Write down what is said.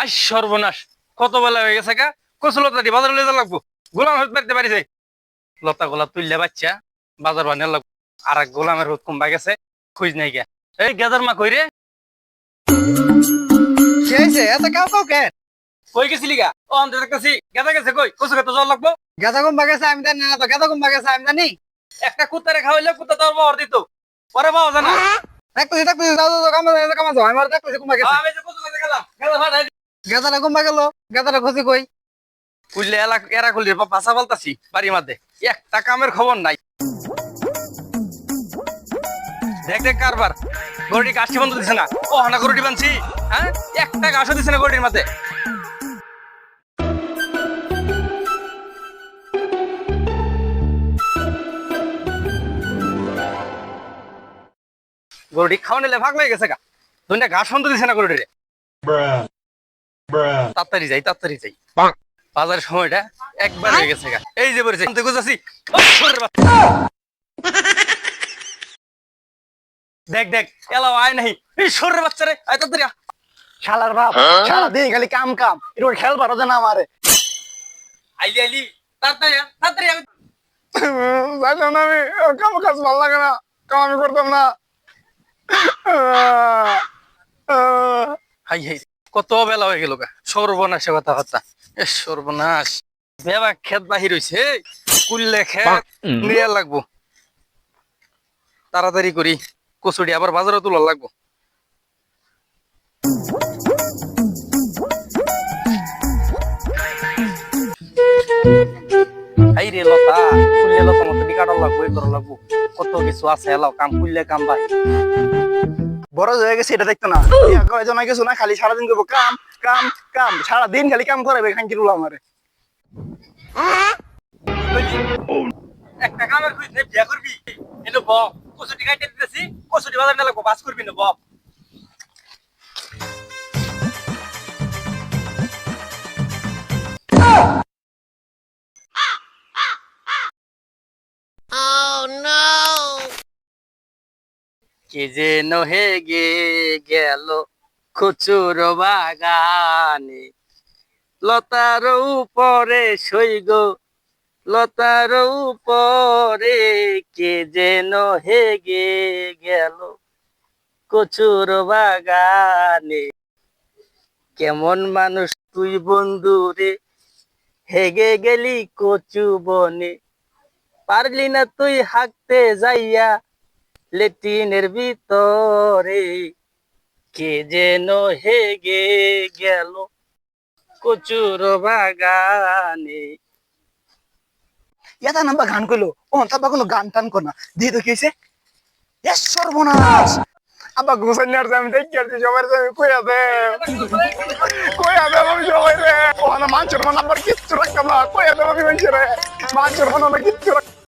I সর্বনাশ। কত বেলা হয়ে গেছে কচু দি বাজার লাগবো। গোলাম হতে পারতে পারিছে। লতা গোলা তুললে বাচ্চা বাজার বানিয়ে লাগবো। আর এক গোলামের হুত কমবা গেছে খুঁজ নাই গিয়া এই মা কই রে? এত কাউ কাউ কে? কই গেছিলি গা? ও আনতে দেখতেছি। গেদা গেছে কই? কচু খেতে জল লাগবো। গেদা কম বাগেছে আমি জানি না তো। গেদা কম বাগেছে আমি জানি। একটা কুত্তারে খাওয়াইলে কুত্তা তোর বহর দিত। পরে পাওয়া যায় না দেখতেছি দেখতেছি যাও যাও কামা যাও কামা যাও আমার দেখতেছি কম আমি যে কচু খেতে গেলাম গেদা ফাটাই গেদাটা কম বাগেলো গেদাটা কই। কুললে এলা এরা কুললে ভাষা বলতাছি বাড়ির মধ্যে একটা কামের খবর নাই। দেখ দেখ কারবার। গরুটি কাশি বন্ধ দিছে না। ও হানা গরুটি বানছি। হ্যাঁ? একটা দিছে না গরুটির মধ্যে গরুটি খাওয়া নিলে ভাগ হয়ে গেছে গা। দুইটা ঘাস বন্ধ দিছে না. Bruh. তাড়াতাড়ি যাই তাড়াতাড়ি যাই। বাজারের সময়টা একবার হয়ে গেছে গা। এই যে বলেছে দেখো দেখ দেখ এলাও আয় নাই এই সরের বাচ্চারে আয় তাড়াতাড়ি শালার বাপ সারা দিন খালি কাম কাম এরকম খেল পারো না আমারে। আইলি আইলি তাড়াতাড়ি তাড়াতাড়ি আ। জানো না আমি কাম কাজ ভালো লাগে না কাম আমি করতাম না। Hi hi. কত বেলা হয়ে গেল সর্বনাশে কথা কথা এ সর্বনাশ। বেবা খেত বাহির হইছে কুললে খেত নিয়ে লাগবো। তাড়াতাড়ি করি। কচুটি আবার বাজারে তোলা লাগবো। রে লতা কুললে লতা মতো কাটার লাগবো এই লাগবো। কত কিছু আছে এলাও কাম কুললে কাম ভাই বড় হয়ে গেছে এটা দেখতো না। বিয়া কিছু না খালি সারাদিন করব কাম কাম কাম। সারাদিন খালি কাম করে খাঙ্কি রুল আমারে। একটা কামের খুঁজ নেই বিয়া করবি? এলো ব কচুটি খাইতে দিতেছি কচুটি বাজার না লাগবো বাস করবি না বব কে যে নহে গে গেল খুচুর বাগানে। লতার উপরে সইগ লতার উপরে কে যেন হেগে গেল কচুর বাগানে। কেমন মানুষ তুই বন্ধু রে, হেগে গেলি কচু বনে। পারলি না তুই হাঁকতে যাইয়া লেটিনের ভিতরে কে যেন হেগে গেল কচুর বাগানে। নাম্বার গান কইলো? ও কোনো গান টান কর না। দিয়ে তো এস সর্বনাশ! আব্বা গোসাই আমি দেখি আর সবাই আমি কই আছে কই আছে আমি সবাই রে। ওখানে মাছের মন আমার কিচ্ছু রাখতাম না। কই আছে আমি মানুষের মন আমার কিচ্ছু রাখতাম